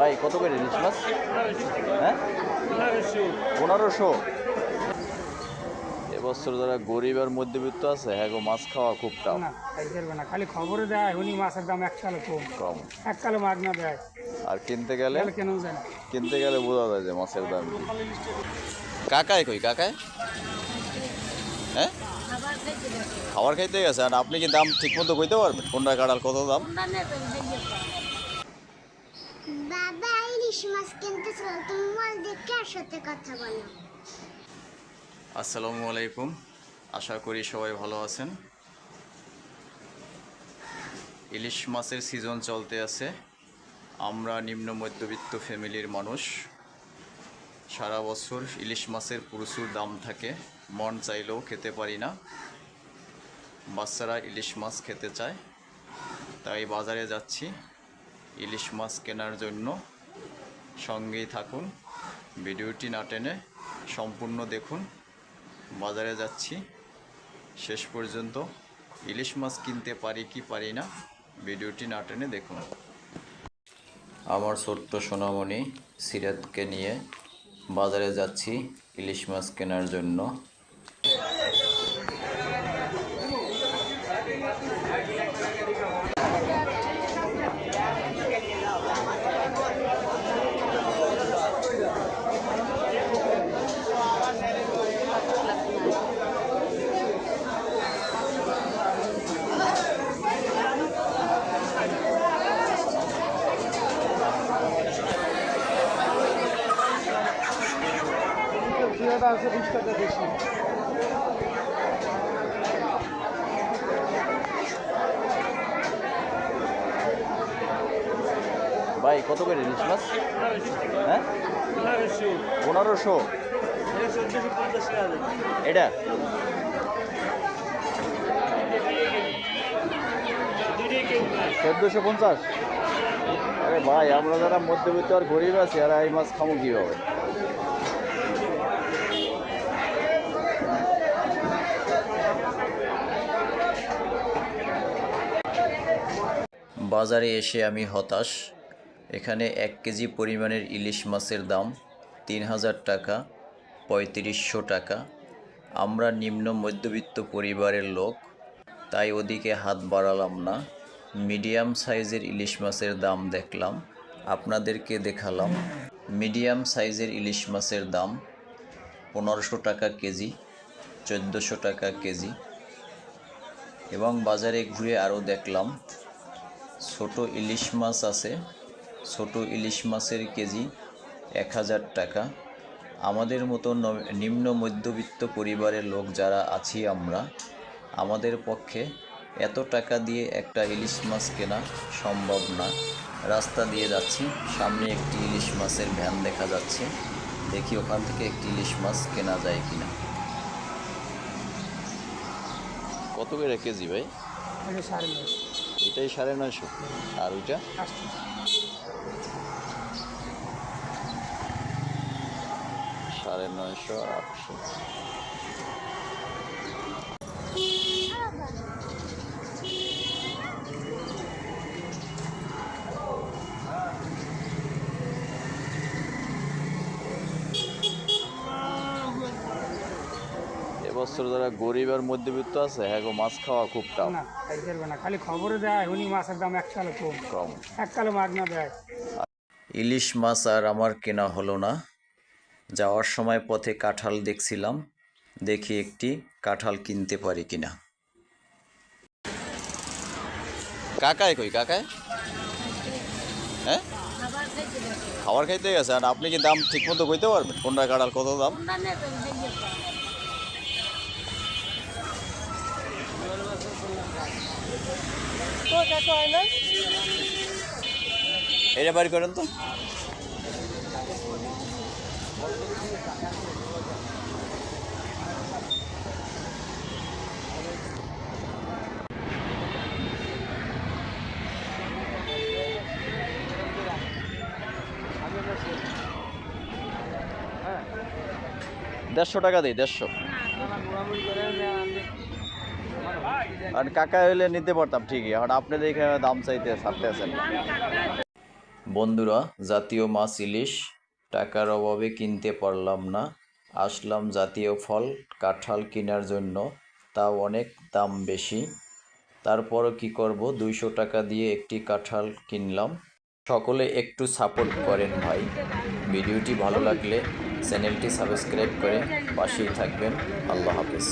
ভাই কত করে ইলিশ মাছ? হ্যাঁ? পনেরোশো। এবছর যারা গরিব আর মধ্যবিত্ত আছে হ্যাঁ গো মাছ খাওয়া খুব টাফ না খালি খবরে দেয় এখনই মাছের দাম এক কালে কম। কম। এক কালে মাছ না দেয়। আর কিনতে গেলে? কেন যায় কিনতে গেলে বোঝা যায় যে মাছের দাম কাকায় কই কাকায় হ্যাঁ? খাবার খাইতে গেছে আর আপনি কি দাম ঠিক মতো কইতে পারবেন? কোনটা কাটাল কত দাম? বাবা, ইলিশ মাছ তুমি মাছ দেখে সাথে কথা বলো। আসসালামু আলাইকুম। আশা করি সবাই ভালো আছেন। ইলিশ মাছের সিজন চলতে আছে। আমরা নিম্ন মধ্যবিত্ত ফ্যামিলির মানুষ। সারা বছর ইলিশ মাছের প্রচুর দাম থাকে। মন চাইলেও খেতে পারি না। বাচ্চারা ইলিশ মাছ খেতে চায়। তাই বাজারে যাচ্ছি। ইলিশ মাছ কেনার জন্য সঙ্গেই থাকুন। ভিডিওটি না টেনে সম্পূর্ণ দেখুন। বাজারে যাচ্ছি। শেষ পর্যন্ত ইলিশ মাছ কিনতে পারি কি পারি না, ভিডিওটি না টেনে দেখুন। আমার ছোট্ট সোনামণি সিরাতকে নিয়ে বাজারে যাচ্ছি ইলিশ মাছ কেনার জন্য। ভাই, কত করে ইলিশ মাছ? হ্যাঁ? পনেরোশো। এটা? চোদ্দোশো পঞ্চাশ। আরে ভাই, আমরা যারা মধ্যবিত্ত আর গরিব আছি আর এই মাছ খামো কীভাবে? বাজারে এসে আমি হতাশ। এখানে এক কেজি পরিমাণের ইলিশ মাছের দাম তিন হাজার টাকা, পঁয়ত্রিশশো টাকা। আমরা নিম্ন মধ্যবিত্ত পরিবারের লোক, তাই ওদিকে হাত বাড়ালাম না। মিডিয়াম সাইজের ইলিশ মাছের দাম দেখলাম, আপনাদেরকে দেখালাম। মিডিয়াম সাইজের ইলিশ মাছের দাম পনেরোশো টাকা কেজি, চোদ্দোশো টাকা কেজি। এবং বাজারে ঘুরে আরও দেখলাম ছোট ইলিশ মাছ আছে। ছোট ইলিশ মাছের কেজি এক হাজার টাকা। আমাদের মতো ন- নিম্ন মধ্যবিত্ত পরিবারের লোক যারা আছি আমরা, আমাদের পক্ষে এত টাকা দিয়ে একটা ইলিশ মাছ কেনা সম্ভব না। রাস্তা দিয়ে যাচ্ছি, সামনে একটি ইলিশ মাছের ভ্যান দেখা যাচ্ছে। দেখি ওখান থেকে একটি ইলিশ মাছ কেনা যায় কিনা। কত করে কেজি ভাই? সাড়ে এটাই সাড়ে নয়শো। আর ওইটা? সাড়ে নয়শো আটশো। এবছর যারা গরিব আর মধ্যবিত্ত আছে হ্যাঁ গো মাছ খাওয়া খুব টাফ না পারবে না খালি খবরে দেয় এখনই মাছের দাম এক কালে কম। কম। এক কালে মাছ না দেয়। ইলিশ মাছ আর আমার কেনা হলো না। যাওয়ার সময় পথে কাঁঠাল দেখছিলাম দেখি একটি কাঁঠাল কিনতে পারি কিনা। কাকায় কই কাকায় হ্যাঁ? খাবার খাইতে গেছে আর আপনি কি দাম ঠিক মতো কইতে পারবেন? কোনটা কাঁঠাল কত দাম? এটা বাড়ি করেন তো। দেড়শো টাকা দিই দেড়শো। আর কাকা হইলে নিতে পারতাম, ঠিকই। এখন আপনি দেখে দাম চাইতে ছাড়তে আছেন। বন্ধুরা, জাতীয় মাছ ইলিশ, টাকার অভাবে কিনতে পারলাম না। আসলাম জাতীয় ফল, কাঁঠাল কেনার জন্য। তাও অনেক দাম বেশি। তারপরও কি করব? দুইশো টাকা দিয়ে একটি কাঁঠাল কিনলাম। সকলে একটু সাপোর্ট করেন ভাই। ভিডিওটি ভালো লাগলে চ্যানেলটি সাবস্ক্রাইব করে পাশেই থাকবেন। আল্লাহ হাফেজ।